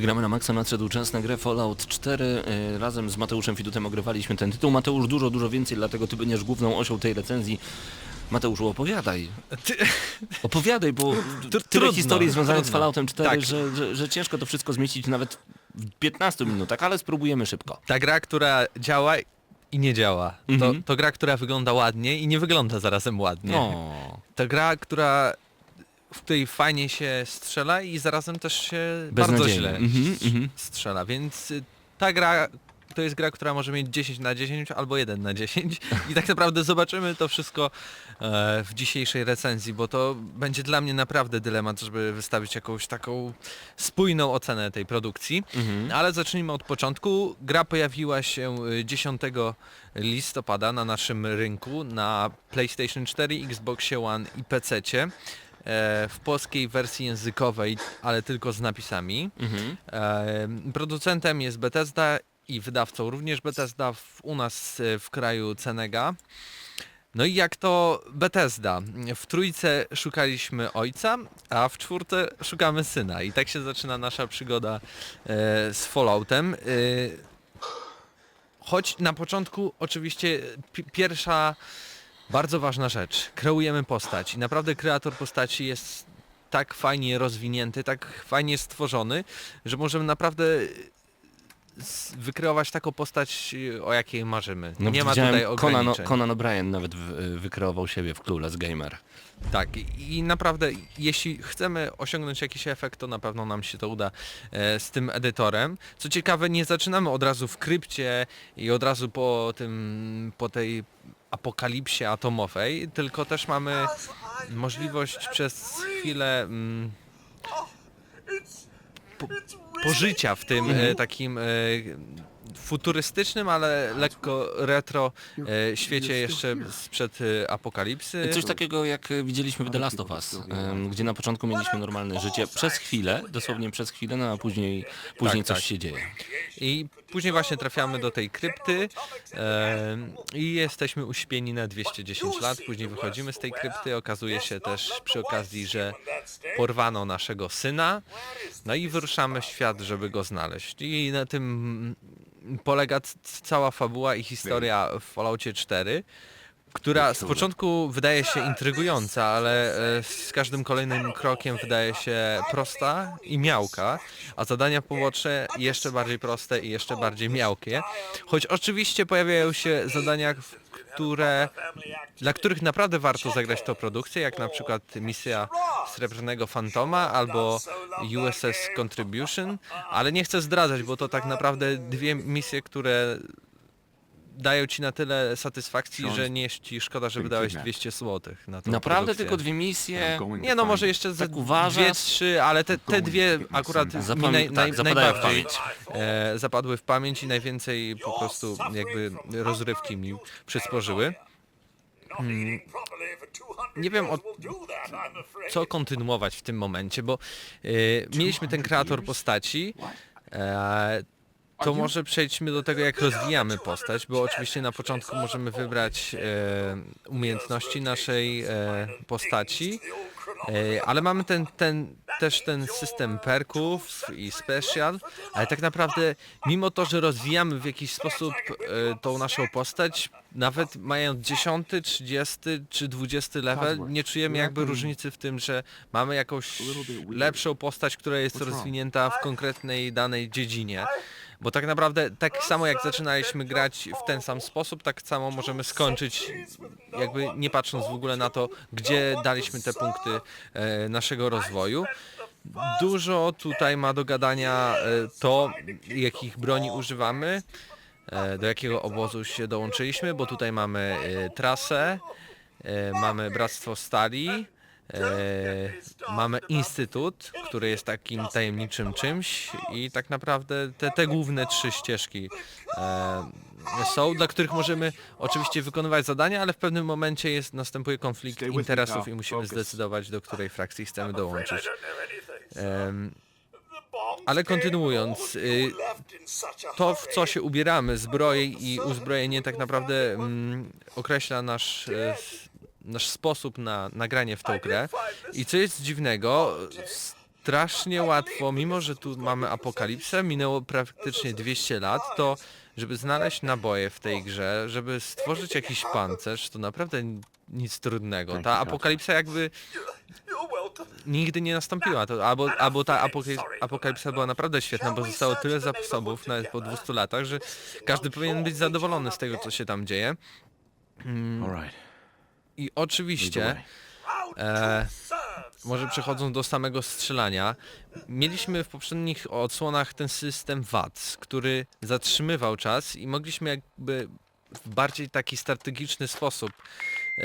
w Gramy na Maxa nadszedł czas na grę Fallout 4. E, Razem z Mateuszem Fidutem ogrywaliśmy ten tytuł. Mateusz dużo, dużo więcej, dlatego ty będziesz główną osią tej recenzji. Mateuszu, opowiadaj. Ty, Opowiadaj, bo tyle trudno, historii związanych z. Falloutem 4, Tak. że, że, że ciężko to wszystko zmieścić nawet w 15 minutach, ale spróbujemy szybko. ta gra, która działa i nie działa. To, Mhm. to gra, która wygląda ładnie i nie wygląda zarazem ładnie. O, To gra, która w której fajnie się strzela i zarazem też się bardzo źle Mhm, mhm. strzela, więc y, ta gra to jest gra, która może mieć 10 na 10 albo 1 na 10 i tak naprawdę zobaczymy to wszystko e, w dzisiejszej recenzji, bo to będzie dla mnie naprawdę dylemat, żeby wystawić jakąś taką spójną ocenę tej produkcji. Mhm. Ale zacznijmy od początku. Gra pojawiła się y, 10 listopada na naszym rynku na PlayStation 4, Xbox One i PC. E, w polskiej wersji językowej, ale tylko z napisami. Mhm. E, producentem jest Bethesda i wydawcą również Bethesda w, u nas e, w kraju Cenega. No i jak to Bethesda? W trójce szukaliśmy ojca, a w czwórce szukamy syna. I tak się zaczyna nasza przygoda e, z Falloutem. E, choć na początku oczywiście pi- pierwsza bardzo ważna rzecz. Kreujemy postać i naprawdę kreator postaci jest tak fajnie rozwinięty, tak fajnie stworzony, że możemy naprawdę wykreować taką postać, y, o jakiej marzymy. No, Nie ma tutaj Conan, ograniczeń. Conan O'Brien nawet w, wykreował siebie w Clueless Gamer. Tak, i, i naprawdę, jeśli chcemy osiągnąć jakiś efekt, to na pewno nam się to uda e, z tym edytorem. Co ciekawe, nie zaczynamy od razu w krypcie i od razu po tym, po tej apokalipsie atomowej, tylko też mamy możliwość przez chwilę mm, po, pożycia w tym e, takim e, futurystycznym, ale lekko retro e, świecie jeszcze sprzed e, apokalipsy. Coś takiego jak e, widzieliśmy w The Last of Us, em, gdzie na początku mieliśmy normalne życie przez chwilę, dosłownie przez chwilę, no a później, później Tak, coś tak. się dzieje. I później właśnie trafiamy do tej krypty e, i jesteśmy uśpieni na 210 lat. Później wychodzimy z tej krypty. Okazuje się też przy okazji, że porwano naszego syna. No i wyruszamy w świat, żeby go znaleźć. I na tym polega cała fabuła i historia w Falloutie 4 która z początku wydaje się intrygująca, ale e, z każdym kolejnym krokiem wydaje się prosta i miałka, a zadania poboczne jeszcze bardziej proste i jeszcze bardziej miałkie. Choć oczywiście pojawiają się zadania, w- które, dla których naprawdę warto zagrać tą produkcję, jak na przykład misja Srebrnego Fantoma albo USS Contribution, ale nie chcę zdradzać, bo to tak naprawdę dwie misje, które dają ci na tyle satysfakcji, że nie jest ci szkoda, że wydałeś 200 zł na to. Naprawdę tylko dwie misje? Nie no, może jeszcze ze Tak uważasz? dwie, trzy, ale te, te dwie akurat mi Zapamię- naj, tak, naj, zapadają w najbardziej pamięć. e, zapadły w pamięć i najwięcej po prostu jakby rozrywki mi przysporzyły. Mm, Nie wiem o co kontynuować w tym momencie, bo e, mieliśmy ten kreator postaci. E, to może przejdźmy do tego, jak rozwijamy postać, bo oczywiście na początku możemy wybrać e, umiejętności naszej e, postaci, e, ale mamy ten, ten, też ten system perków i special, ale tak naprawdę mimo to, że rozwijamy w jakiś sposób e, tą naszą postać, nawet mając 10, 30 czy 20 level, nie czujemy jakby różnicy w tym, że mamy jakąś lepszą postać, która jest rozwinięta w konkretnej danej dziedzinie. Bo tak naprawdę tak samo jak zaczynaliśmy grać w ten sam sposób, tak samo możemy skończyć, jakby nie patrząc w ogóle na to, gdzie daliśmy te punkty e, naszego rozwoju. Dużo tutaj ma do gadania e, to, jakich broni używamy, e, do jakiego obozu się dołączyliśmy, bo tutaj mamy e, trasę, e, mamy Bractwo Stali, E, mamy instytut, który jest takim tajemniczym czymś i tak naprawdę te, te główne trzy ścieżki e, są, dla których możemy oczywiście wykonywać zadania, ale w pewnym momencie jest, następuje konflikt interesów i musimy zdecydować, do której frakcji chcemy dołączyć. Em, ale kontynuując, y, to w co się ubieramy, zbroje i uzbrojenie tak naprawdę mm, określa nasz, e, nasz sposób na nagranie w tą grę. I co jest dziwnego, strasznie łatwo, mimo że tu mamy apokalipsę, minęło praktycznie 200 lat, to żeby znaleźć naboje w tej grze, żeby stworzyć jakiś pancerz, to naprawdę nic trudnego. Ta apokalipsa jakby nigdy nie nastąpiła. To albo, albo ta apokali- apokalipsa była naprawdę świetna, bo zostało tyle zasobów nawet po 200 latach, że każdy powinien być zadowolony z tego, co się tam dzieje. Right. I oczywiście, e, może przechodząc do samego strzelania, mieliśmy w poprzednich odsłonach ten system VATS, który zatrzymywał czas i mogliśmy jakby w bardziej taki strategiczny sposób e,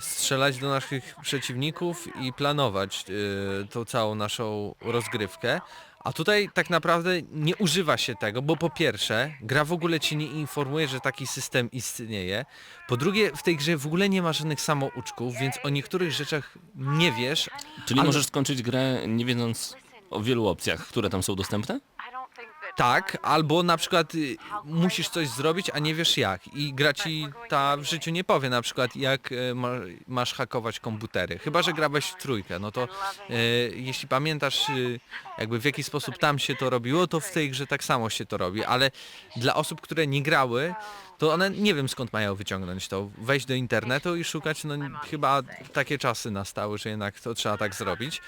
strzelać do naszych przeciwników i planować e, tą całą naszą rozgrywkę. A tutaj tak naprawdę nie używa się tego, bo po pierwsze, gra w ogóle ci nie informuje, że taki system istnieje. Po drugie, w tej grze w ogóle nie ma żadnych samouczków, więc o niektórych rzeczach nie wiesz. Czyli Ale- możesz skończyć grę nie wiedząc o wielu opcjach, które tam są dostępne? Tak, albo na przykład y, musisz coś zrobić, a nie wiesz jak. I gra ci ta w życiu nie powie na przykład jak ma, masz hakować komputery. Chyba, że grałeś w trójkę, no to e, jeśli pamiętasz y, jakby w jaki sposób tam się to robiło, to w tej grze tak samo się to robi, ale dla osób, które nie grały, to one nie wiem skąd mają wyciągnąć to. Wejść do internetu i szukać, no chyba takie czasy nastały, że jednak to trzeba tak zrobić.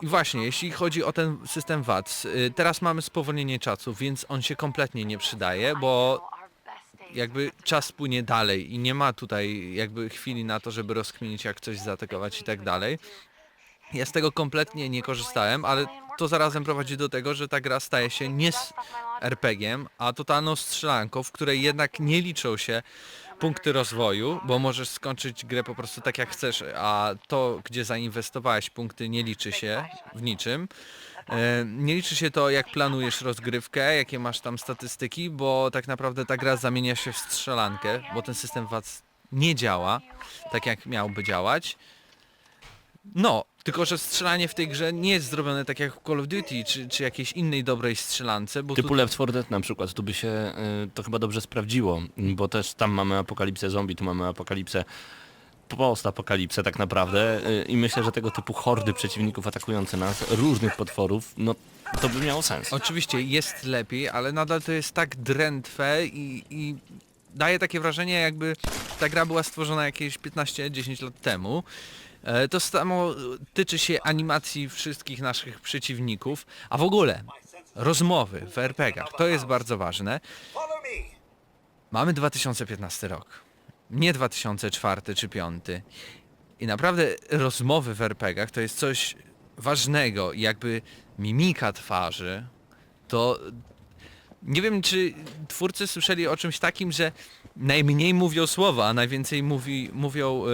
I właśnie, jeśli chodzi o ten system VATS, y, teraz mamy spowolnienie czasu, więc on się kompletnie nie przydaje, bo jakby czas płynie dalej i nie ma tutaj jakby chwili na to, żeby rozkminić jak coś zaatakować i tak dalej. Ja z tego kompletnie nie korzystałem, ale to zarazem prowadzi do tego, że ta gra staje się nie z RPG-iem, a totalną strzelanką, w której jednak nie liczą się punkty rozwoju, bo możesz skończyć grę po prostu tak jak chcesz, a to, gdzie zainwestowałeś punkty nie liczy się w niczym. E, Nie liczy się to, jak planujesz rozgrywkę, jakie masz tam statystyki, bo tak naprawdę ta gra zamienia się w strzelankę, bo ten system VATS nie działa tak, jak miałby działać. No, tylko że strzelanie w tej grze nie jest zrobione tak jak w Call of Duty, czy, czy jakiejś innej dobrej strzelance, bo Typu tu, Left 4 Dead na przykład, tu by się y, to chyba dobrze sprawdziło, bo też tam mamy apokalipsę zombie, tu mamy apokalipsę post-apokalipsę tak naprawdę y, i myślę, że tego typu hordy przeciwników atakujące nas, różnych potworów, no to by miało sens. Oczywiście jest lepiej, ale nadal to jest tak drętwe i, i daje takie wrażenie, jakby ta gra była stworzona jakieś 15-10 lat temu. E, To samo tyczy się animacji wszystkich naszych przeciwników, a w ogóle rozmowy w RPG-ach. To jest bardzo ważne. Mamy 2015 rok, nie 2004 czy 2005. I naprawdę rozmowy w RPGach to jest coś ważnego jakby mimika twarzy, to nie wiem czy twórcy słyszeli o czymś takim, że najmniej mówią słowa, a najwięcej mówi, mówią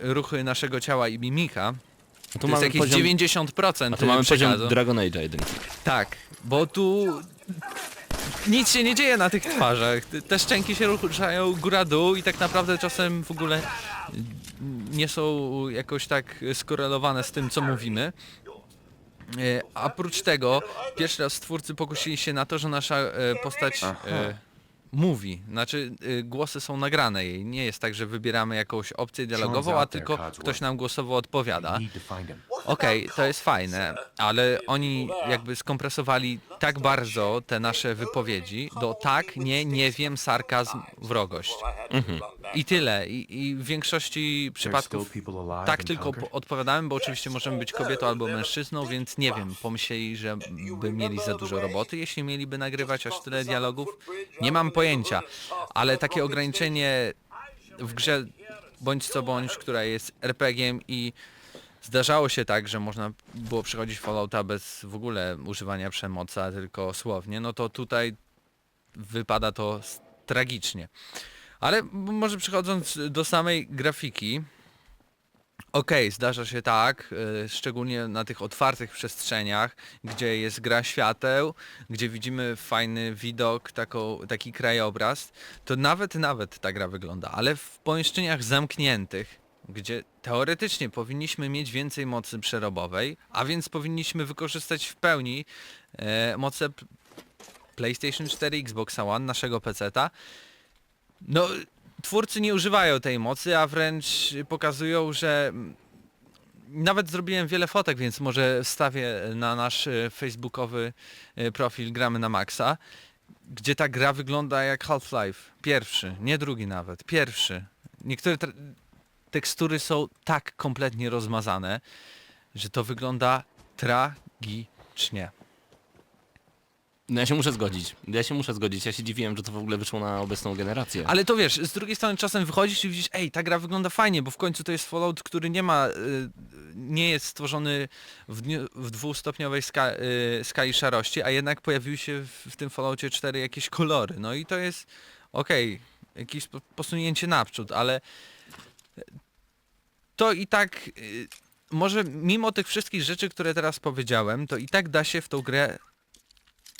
ruchy naszego ciała i mimika. A To jest jakieś 90% a tu mamy przekazu. poziom Dragon Age 1. Tak, bo tu nic się nie dzieje na tych twarzach. Te- Te szczęki się ruszają góra-dół i tak naprawdę czasem w ogóle nie są jakoś tak skorelowane z tym, co mówimy. E, A oprócz tego, pierwszy raz twórcy pokusili się na to, że nasza e, postać e, mówi. Znaczy, e, głosy są nagrane jej. Nie jest tak, że wybieramy jakąś opcję dialogową, a tylko ktoś nam głosowo odpowiada. Okej, to jest fajne, ale oni jakby skompresowali tak bardzo te nasze wypowiedzi do tak, nie, nie wiem, sarkazm, wrogość. I tyle. I, i w większości przypadków tak tylko po- odpowiadałem, bo oczywiście możemy być kobietą albo mężczyzną, więc nie wiem, pomyśleli, że by mieli za dużo roboty, jeśli mieliby nagrywać aż tyle dialogów. Nie mam pojęcia, ale takie ograniczenie w grze bądź co bądź, która jest RPG-iem i Zdarzało się tak, że można było przechodzić Fallouta bez w ogóle używania przemocy, a tylko słownie, no to tutaj wypada to tragicznie. Ale może przechodząc do samej grafiki, okej, zdarza się tak, y, szczególnie na tych otwartych przestrzeniach, gdzie jest gra świateł, gdzie widzimy fajny widok, taką, taki krajobraz, to nawet, nawet ta gra wygląda, ale w pomieszczeniach zamkniętych, gdzie teoretycznie powinniśmy mieć więcej mocy przerobowej, a więc powinniśmy wykorzystać w pełni e, moce PlayStation 4, Xbox One, naszego PC-ta. No, twórcy nie używają tej mocy, a wręcz pokazują, że nawet zrobiłem wiele fotek, więc może wstawię na nasz e, facebookowy e, profil Gramy na Maxa, gdzie ta gra wygląda jak Half-Life. Pierwszy, nie drugi nawet, pierwszy. Niektóre tekstury są tak kompletnie rozmazane, że to wygląda tragicznie. No ja się muszę zgodzić. Ja się muszę zgodzić. Ja się dziwiłem, że to w ogóle wyszło na obecną generację. Ale to wiesz, z drugiej strony czasem wychodzisz i widzisz, ej, ta gra wygląda fajnie, bo w końcu to jest Fallout, który nie ma, y, nie jest stworzony w, w dwustopniowej ska, y, skali szarości, a jednak pojawiły się w, w tym Falloutie 4 jakieś kolory. No i to jest, okej, jakieś po- posunięcie naprzód, ale to i tak, y, może mimo tych wszystkich rzeczy, które teraz powiedziałem, to i tak da się w tą grę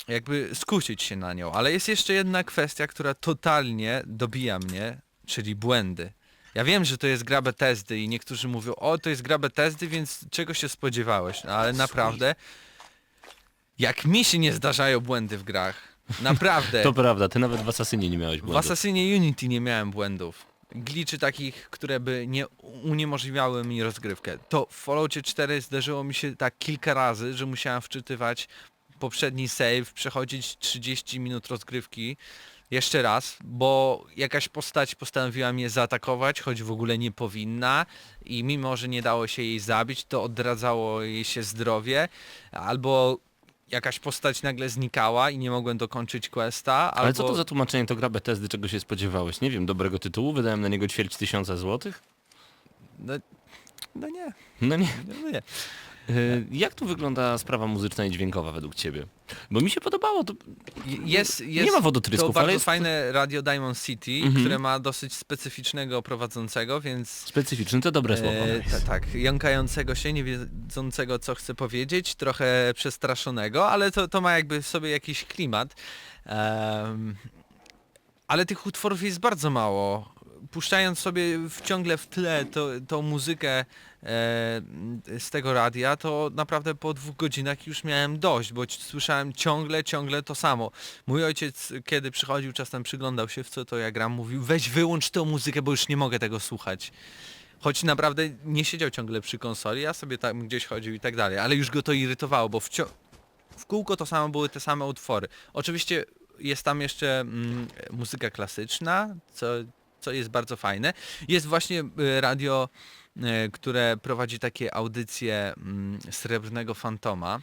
jakby skusić się na nią, ale jest jeszcze jedna kwestia, która totalnie dobija mnie, czyli błędy. Ja wiem, że to jest gra Bethesdy i niektórzy mówią, o to jest gra Bethesdy, więc czego się spodziewałeś? No, ale naprawdę, jak mi się nie zdarzają błędy w grach, naprawdę. To prawda, ty nawet w Asasynie nie miałeś W błędów. Assassinie Unity nie miałem błędów. Gliczy takich, które by nie uniemożliwiały mi rozgrywkę. To w Falloutie 4 zdarzyło mi się tak kilka razy, że musiałem wczytywać poprzedni save, przechodzić 30 minut rozgrywki jeszcze raz, bo jakaś postać postanowiła mnie zaatakować, choć w ogóle nie powinna i mimo, że nie dało się jej zabić, to odradzało jej się zdrowie, albo jakaś postać nagle znikała i nie mogłem dokończyć questa, Ale albo... co to za tłumaczenie to gra Bethesdy, czego się spodziewałeś? Nie wiem, dobrego tytułu? Wydałem na niego ćwierć tysiąca złotych? No, no nie, No nie. no nie. Y, Jak tu wygląda sprawa muzyczna i dźwiękowa według ciebie? Bo mi się podobało, to Jest, jest nie ma to wodotrysków, bardzo ale jest fajne radio Diamond City, Mhm. które ma dosyć specyficznego prowadzącego, więc specyficzny, to dobre słowo. e, ta, tak, jąkającego się, nie wiedzącego co chce powiedzieć, trochę przestraszonego, ale to, to ma jakby w sobie jakiś klimat. Em, ale tych utworów jest bardzo mało. Puszczając sobie w, ciągle w tle to, tą muzykę e, z tego radia, to naprawdę po dwóch godzinach już miałem dość, bo słyszałem ciągle, ciągle to samo. Mój ojciec, kiedy przychodził, czasem przyglądał się w co to ja gram, mówił weź wyłącz tę muzykę, bo już nie mogę tego słuchać. Choć naprawdę nie siedział ciągle przy konsoli, ja sobie tam gdzieś chodził i tak dalej, ale już go to irytowało, bo w, w kółko to samo były te same utwory. Oczywiście jest tam jeszcze mm, muzyka klasyczna, co, co jest bardzo fajne. Jest właśnie y, radio, y, które prowadzi takie audycje mm, Srebrnego Fantoma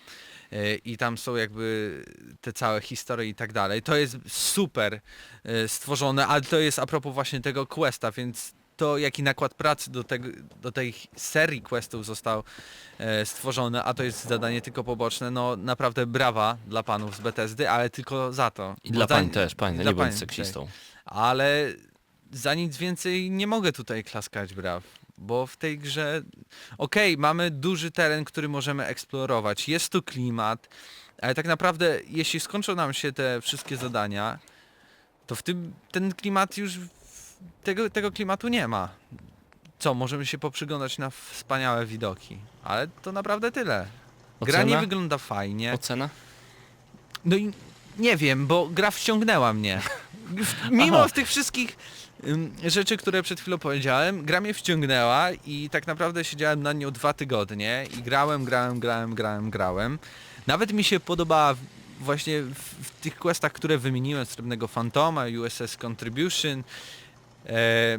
y, i tam są jakby te całe historie i tak dalej. To jest super stworzone, ale to jest a propos właśnie tego questa, więc to jaki nakład pracy do, tego, do tej serii questów został e, stworzony, a to jest zadanie tylko poboczne, no naprawdę brawa dla panów z Bethesdy, ale tylko za to. I dla pań też, pań, dla nie bądź seksistą. tak. Ale za nic więcej nie mogę tutaj klaskać braw, bo w tej grze, okej, mamy duży teren, który możemy eksplorować, jest tu klimat, ale tak naprawdę jeśli skończą nam się te wszystkie zadania, to w tym ten klimat już tego, tego klimatu nie ma. Co, możemy się poprzyglądać na wspaniałe widoki, ale to naprawdę tyle. Gra Ocena? nie wygląda fajnie. Ocena? No i nie wiem, bo gra wciągnęła mnie. Mimo Aha. tych wszystkich ym, rzeczy, które przed chwilą powiedziałem, gra mnie wciągnęła i tak naprawdę siedziałem na nią dwa tygodnie i grałem, grałem, grałem, grałem, grałem. Nawet mi się podobała w- właśnie w, w tych questach, które wymieniłem, Srebrnego Fantoma, USS Contribution, e,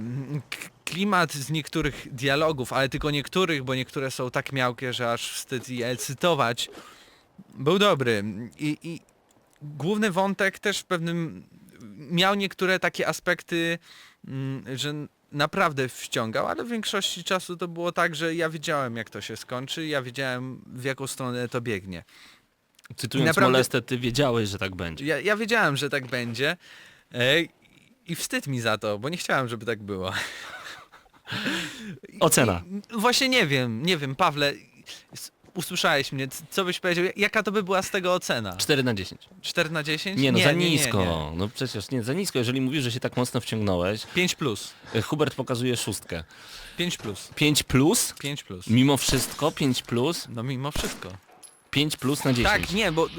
k- klimat z niektórych dialogów, ale tylko niektórych, bo niektóre są tak miałkie, że aż wstyd je cytować, był dobry. I, i główny wątek też w pewnym miał niektóre takie aspekty, mm, że naprawdę wciągał, ale w większości czasu to było tak, że ja wiedziałem jak to się skończy, ja wiedziałem w jaką stronę to biegnie. Cytując naprawdę- Molestę, ty wiedziałeś, że tak będzie. Ja, ja wiedziałem, że tak będzie i wstyd mi za to, bo nie chciałem, żeby tak było. Ocena. I, właśnie nie wiem, nie wiem, Pawle, usłyszałeś mnie, co byś powiedział, jaka to by była z tego ocena? 4 na 10. 4 na 10? Nie, no za nie, nisko. Nie, nie. No przecież nie, za nisko. Jeżeli mówisz, że się tak mocno wciągnąłeś, 5 plus, y, Hubert pokazuje szóstkę. 5 plus, 5 plus, 5 plus. mimo wszystko 5 plus, No mimo wszystko. 5 plus na 10. Tak, nie, bo y,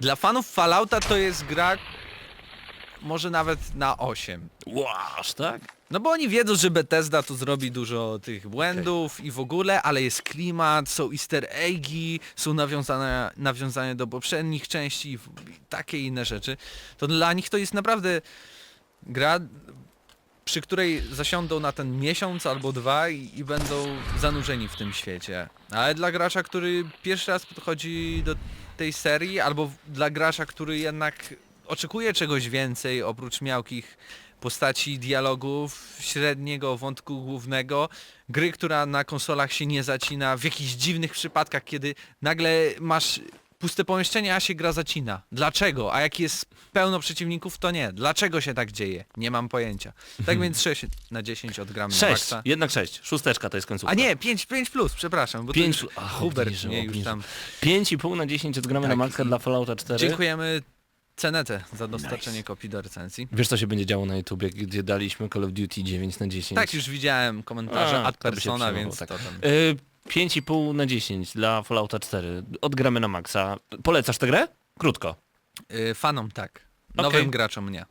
dla fanów Fallouta to jest gra, może nawet na 8. Wow, aż tak? No bo oni wiedzą, że Bethesda tu zrobi dużo tych błędów i w ogóle, ale jest klimat, są easter eggi, są nawiązane, nawiązania do poprzednich części i takie inne rzeczy. To dla nich to jest naprawdę gra, przy której zasiądą na ten miesiąc albo dwa i, i będą zanurzeni w tym świecie. Ale dla gracza, który pierwszy raz podchodzi do tej serii, albo dla gracza, który jednak oczekuje czegoś więcej oprócz miałkich postaci, dialogów, średniego wątku głównego, gry, która na konsolach się nie zacina, w jakichś dziwnych przypadkach, kiedy nagle masz puste pomieszczenie, a się gra zacina. Dlaczego? A jak jest pełno przeciwników, to nie. Dlaczego się tak dzieje? Nie mam pojęcia. Tak więc 6 na 10 odgramy na 6, maksa. jednak 6. Szósteczka to jest końcówka. A nie, 5, 5 plus, przepraszam, bo 5 to już Hubert mnie już tam... 5,5 na 10 odgramy na Tak, maksa i- dla Fallouta 4. Dziękujemy Cenetę za dostarczenie kopii do recenzji. Wiesz co się będzie działo na YouTubie, gdzie daliśmy Call of Duty 9 na 10? Tak, już widziałem komentarze A, ad persona, więc tak. to tam... Y, 5,5 na 10 dla Fallouta 4. Odgramy na maksa. Polecasz tę grę? Krótko. Y, fanom tak. Nowym Okej. graczom nie.